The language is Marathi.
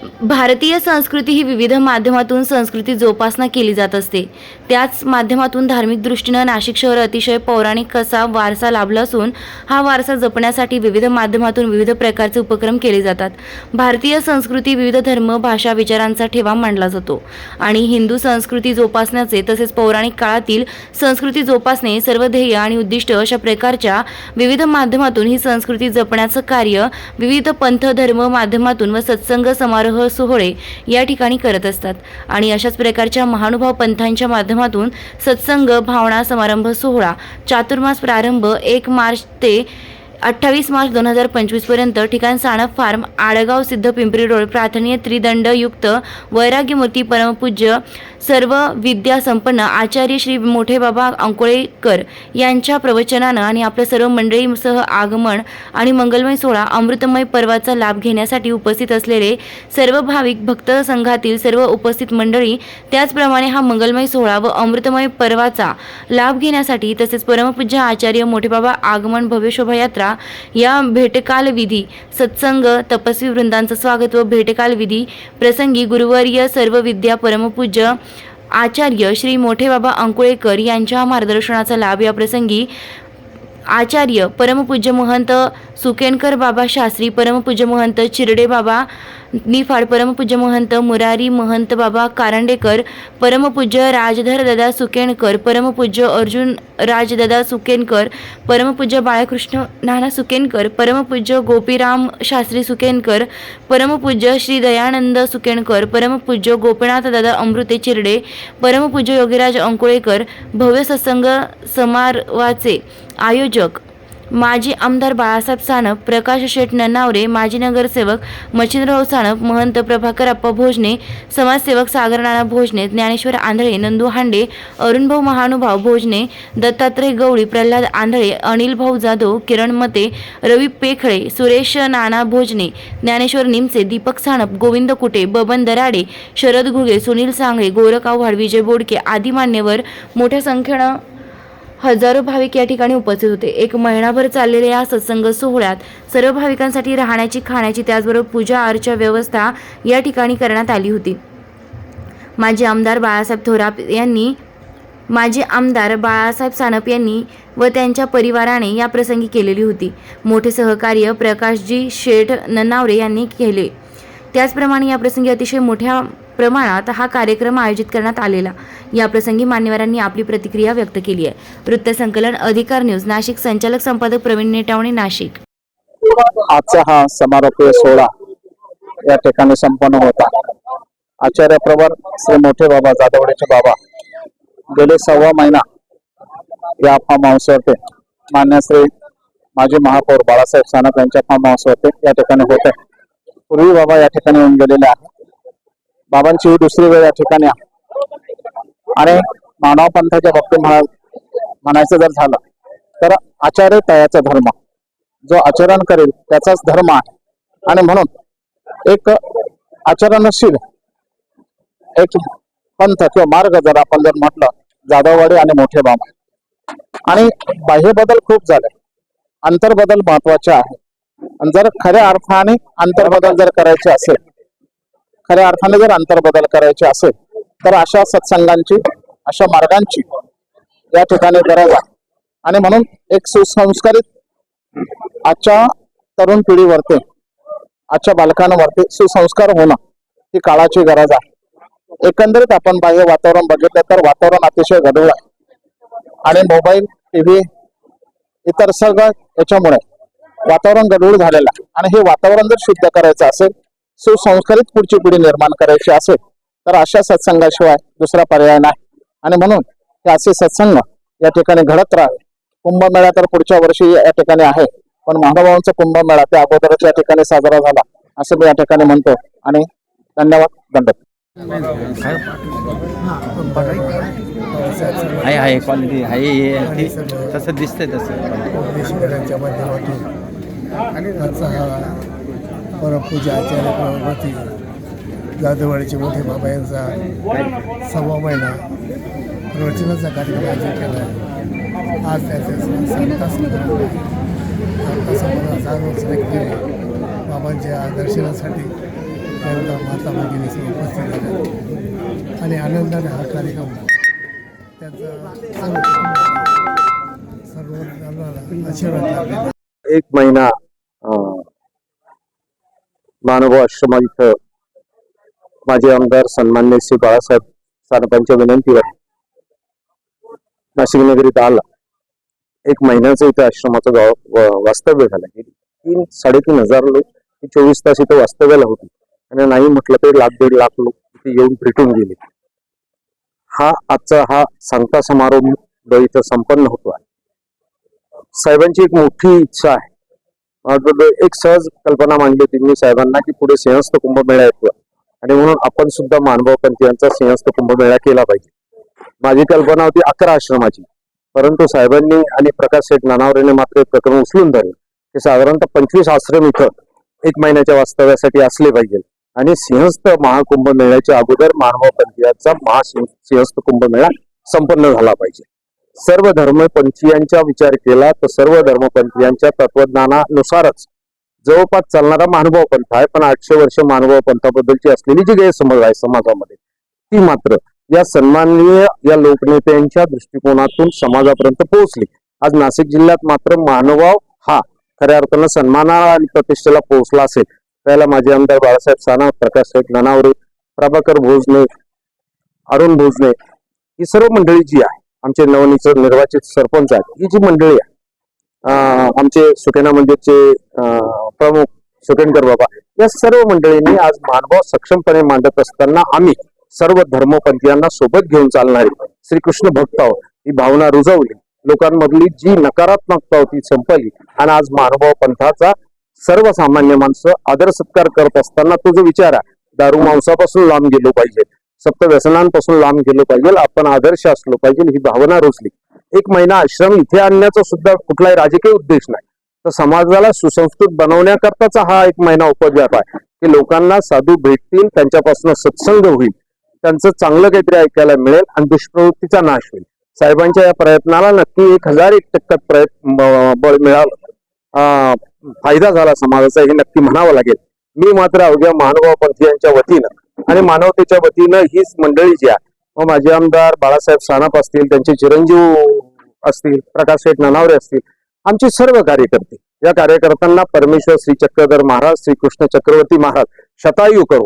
भारतीय संस्कृती ही विविध माध्यमातून संस्कृती जोपासना केली जात असते. त्याच माध्यमातून धार्मिक दृष्टीनं नाशिक शहर अतिशय पौराणिक कसा वारसा लाभला असून हा वारसा जपण्यासाठी विविध माध्यमातून विविध प्रकारचे उपक्रम केले जातात. भारतीय संस्कृती विविध धर्म भाषा विचारांचा ठेवा मांडला जातो आणि हिंदू संस्कृती जोपासण्याचे तसेच पौराणिक काळातील संस्कृती जोपासणे सर्व ध्येय आणि उद्दिष्ट अशा प्रकारच्या विविध माध्यमातून ही संस्कृती जपण्याचं कार्य विविध पंथ धर्म माध्यमातून व सत्संग समारोह सोहळे या ठिकाणी करत असतात. आणि अशाच प्रकारच्या महानुभाव पंथांच्या माध्यमातून सत्संग भावना समारंभ सोहळा चातुर्मास प्रारंभ एक मार्च ते अठ्ठावीस मार्च दोन हजार पंचवीसपर्यंत ठिकाण साणप फार्म आडगाव सिद्ध पिंपरी रोड प्रार्थनीय त्रिदंडयुक्त वैराग्यमूर्ती परमपूज्य सर्व विद्या संपन्न आचार्य श्री मोठे बाबा अंकोळेकर यांच्या प्रवचनानं आणि आपल्या सर्व मंडळीसह आगमन आणि मंगलमय सोहळा अमृतमय पर्वाचा लाभ घेण्यासाठी उपस्थित असलेले सर्व भाविक भक्त संघातील सर्व उपस्थित मंडळी त्याचप्रमाणे हा मंगलमय सोहळा व अमृतमय पर्वाचा लाभ घेण्यासाठी तसेच परमपूज्य आचार्य मोठेबाबा आगमन भव्य शोभायात्रा या भेटकाल विधी सत्संग तपस्वी वृंदांचं स्वागत व भेटकाल विधी प्रसंगी गुरुवर्य सर्व विद्या परमपूज्य आचार्य श्री मोठे बाबा अंकुळेकर यांच्या मार्गदर्शनाचा लाभ या प्रसंगी आचार्य परमपूज्य महंत सुकेनकर बाबा शास्त्री परमपूज्य महंत चिरडे बाबा निफाड परमपूज्य महंत मुरारी महंत बाबा कारंडेकर परमपूज्य राजधर दादा सुकेणकर परमपूज्य अर्जुन राजदादा सुकेनकर परमपूज्य बाळकृष्ण नाना सुकेनकर परमपूज्य गोपीराम शास्त्री सुकेनकर परमपूज्य श्री दयानंद सुकेनकर परमपूज्य गोपीनाथदादा अमृते चिरडे परमपूज्य योगीराज अंकुळेकर भव्य सत्संग समारवाचे आयोजक माजी आमदार बाळासाहेब सानप प्रकाश शेठ ननावरे माजी नगरसेवक मच्छिंद्रराव सानप महंत प्रभाकर अप्पा भोजने समाजसेवक सागर नाना भोजने ज्ञानेश्वर आंधळे नंदू हांडे अरुणभाऊ महानुभाव भोजने दत्तात्रय गवळी प्रल्हाद आंधळे अनिल भाऊ जाधव किरण मते रवी पेखळे सुरेश नाना भोजने ज्ञानेश्वर निमसे दीपक सानप गोविंद कुटे बबन दराडे शरद घुगे सुनील सांगळे गोरख आव्हाड विजय बोडके आदी मान्यवर मोठ्या संख्येनं हजारो भाविक या ठिकाणी उपस्थित होते. एक महिनाभर चाललेल्या या सत्संग सोहळ्यात सर्व भाविकांसाठी राहण्याची खाण्याची त्याचबरोबर पूजा अर्चा व्यवस्था या ठिकाणी करण्यात आली होती. माजी आमदार बाळासाहेब थोरात यांनी माजी आमदार बाळासाहेब सानप यांनी व त्यांच्या परिवाराने या प्रसंगी केलेली होती. मोठे सहकार्य प्रकाशजी शेठ ननावरे यांनी केले. त्याचप्रमाणे या प्रसंगी अतिशय मोठ्या प्रमाणात हा कार्यक्रम आयोजित करण्यात आलेला. या प्रसंगी मान्यवरांनी आपली प्रतिक्रिया व्यक्त केली आहे. वृत्तसंकलन अधिकार न्यूज नाशिक. संचालक संपादक प्रवीण नेटावणे नाशिक. आजचा हा समारोपीय सोहळा या ठिकाणी संपन्न होता. आचार्य प्रवर श्री मोठे बाबा जाधवडेचे बाबा गेले सव्वा महिना या फार्म हाऊसवरती मान्य श्री माजी महापौर बाळासाहेब सानप यांच्या फार्म हाऊसवरती या ठिकाणी होते. पूर्वी बाबा या ठिकाणी येऊन गेलेले आहेत. बाबांची ही दुसरी वेळ या ठिकाणी आहे. आणि मानव पंथाच्या बाबतीत म्हणा म्हणायचं जर झालं तर आचार्य तयाचा धर्म जो आचरण करेल त्याचाच धर्म आहे. आणि म्हणून एक आचरणशील एक पंथ किंवा मार्ग जर आपण जर म्हटलं जाधववाडी आणि मोठे बाबा आणि बाह्य बदल खूप झाले. अंतर्बदल महत्त्वाचे आहे. आणि जर खऱ्या अर्थाने अंतर्बदल जर करायचे असेल खऱ्या अर्थाने जर अंतर्बदल करायचे असेल तर अशा सत्संगांची अशा मार्गांची या ठिकाणी गरज आहे. आणि म्हणून एक सुसंस्कारित आजच्या तरुण पिढीवरती आजच्या बालकांवरती सुसंस्कार होणं ही काळाची गरज आहे. एकंदरीत आपण बाह्य वातावरण बघितलं तर वातावरण अतिशय गढूळ आहे. आणि मोबाईल टीव्ही इतर सगळं याच्यामुळे वातावरण गढूळ झालेलं आहे. आणि हे वातावरण जर शुद्ध करायचं असेल सुसंस्कारित पुढची पिढी निर्माण करायची असेल तर अशा सत्संगाशिवाय दुसरा पर्याय नाही. आणि म्हणून हे असे सत्संग या ठिकाणी घडत राहावे. कुंभमेळा तर पुढच्या वर्षी या ठिकाणी आहे पण महानुभावांचा कुंभमेळा त्या अगोदरच या ठिकाणी साजरा झाला असं मी या ठिकाणी म्हणतो. आणि धन्यवाद दंडक. आहे आहे क्वालिटी आहे हे तसं दिसतंय तसं. आजचा हा परमपूजा आचार्य प्रभावती जाधववाडीचे मोठे बाबा यांचा सव्वा महिना प्रवचनाचा कार्यक्रम आयोजित केला आहे. आज त्याचे सात तास तासामध्ये हजार वर्ष बाबांच्या दर्शनासाठी त्यांचा माता भगिनी उपस्थित झाल्या आणि आनंदाने हा कार्यक्रम त्यांचा सर्व आशीर्वाद एक महिना मानव आश्रमा इथं माजी आमदार सन्मान्य श्री बाळासाहेब सानपांच्या विनंतीवर नाशिक नगरीत आला. एक महिन्याचं इथं आश्रमाचं गाव वास्तव्य झालं. तीन साडेतीन हजार लोक चोवीस तास इथं वास्तव्याला होती. आणि नाही म्हटलं तरी लाख दीड लाख लोक इथे येऊन भेटून गेले. हा आजचा हा सांगता समारोह इथं संपन्न होतो आहे. साहेबांची एक मोठी इच्छा आहे. एक सहज कल्पना मांडली होती मी साहेबांना की पुढे सिंहस्थ कुंभमेळा येतो आणि म्हणून आपण सुद्धा मानभावपंथीयांचा सिंहस्थ कुंभमेळा केला पाहिजे. माझी कल्पना होती अकरा आश्रमाची. परंतु साहेबांनी आणि प्रकाश शेठ नानावरेने मात्र प्रकरण उचलून धरले. की साधारणतः पंचवीस आश्रम इथं एक महिन्याच्या वास्तव्यासाठी असले पाहिजे. आणि सिंहस्थ महाकुंभ मेळ्याच्या अगोदर मानवपंथीयांचा महासिंह सिंहस्थ कुंभमेळा संपन्न झाला पाहिजे. सर्व धर्मपंथीयांचा विचार केला तर सर्व धर्मपंथीयांच्या तत्वज्ञानानुसारच जवळपास चालणारा महानुभाव पंथ आहे. पण आठशे वर्ष महानुभाव पंथाबद्दलची असलेली जी गैरसमज आहे समाजामध्ये ती मात्र या सन्माननीय या लोकनेत्यांच्या दृष्टिकोनातून समाजापर्यंत पोहोचली. आज नाशिक जिल्ह्यात मात्र मानवाव हा खऱ्या अर्थानं सन्मानाला आणि प्रतिष्ठेला पोहोचला असेल. त्याला माजी आमदार बाळासाहेब सानप प्रकाश नानावरे प्रभाकर भोजने अरुण भोजने ही सर्व मंडळी जी आहे आमचे नवनिच निर्वाचित सरपंच आहेत. ही जी मंडळी आहे आमचे सुकेना मंदिरचे प्रमुख सुकेनकर बाबा या सर्व मंडळींनी आज मानभाव सक्षमपणे मांडत असताना आम्ही सर्व धर्मपंथीयांना सोबत घेऊन चालणारी श्रीकृष्ण भक्ताव ही भावना रुजवली. लोकांमधली जी नकारात्मकता होती संपली. आणि आज मानभाव पंथाचा सर्वसामान्य माणसं आदर सत्कार करत असताना तो जो विचार आहे दारू मांसापासून लांब गेलो पाहिजे. सप्त व्यसनांपासून लांब गेलो पाहिजे आपण आदर्श असलो पाहिजे ही भावना रुजली. एक महिना आश्रम इथे आणण्याचा सुद्धा कुठलाही राजकीय उद्देश नाही. तर समाजाला सुसंस्कृत बनवण्याकरताचा हा एक महिना उपद्व्याप आहे. की लोकांना साधू भेटतील त्यांच्यापासून सत्संग होईल त्यांचं चांगलं काहीतरी ऐकायला मिळेल आणि दुष्प्रवृत्तीचा नाश होईल. साहेबांच्या या प्रयत्नाला नक्की एक हजार एक टक्क्यात प्रयत्न ब- बळ मिळालं. फायदा झाला समाजाचा हे नक्की म्हणावं लागेल. मी मात्र अवघ्या महानुभाव पंथीयांच्या वतीनं आणि मानवतेच्या वतीनं हीच मंडळी जी आहे व माझे आमदार बाळासाहेब सानप असतील त्यांचे चिरंजीव असतील प्रकाश शेठ ननावरे असतील आमचे सर्व कार्यकर्ते. या कार्यकर्त्यांना परमेश्वर श्री चक्रधर महाराज श्री कृष्ण चक्रवर्ती महाराज शतायू करू.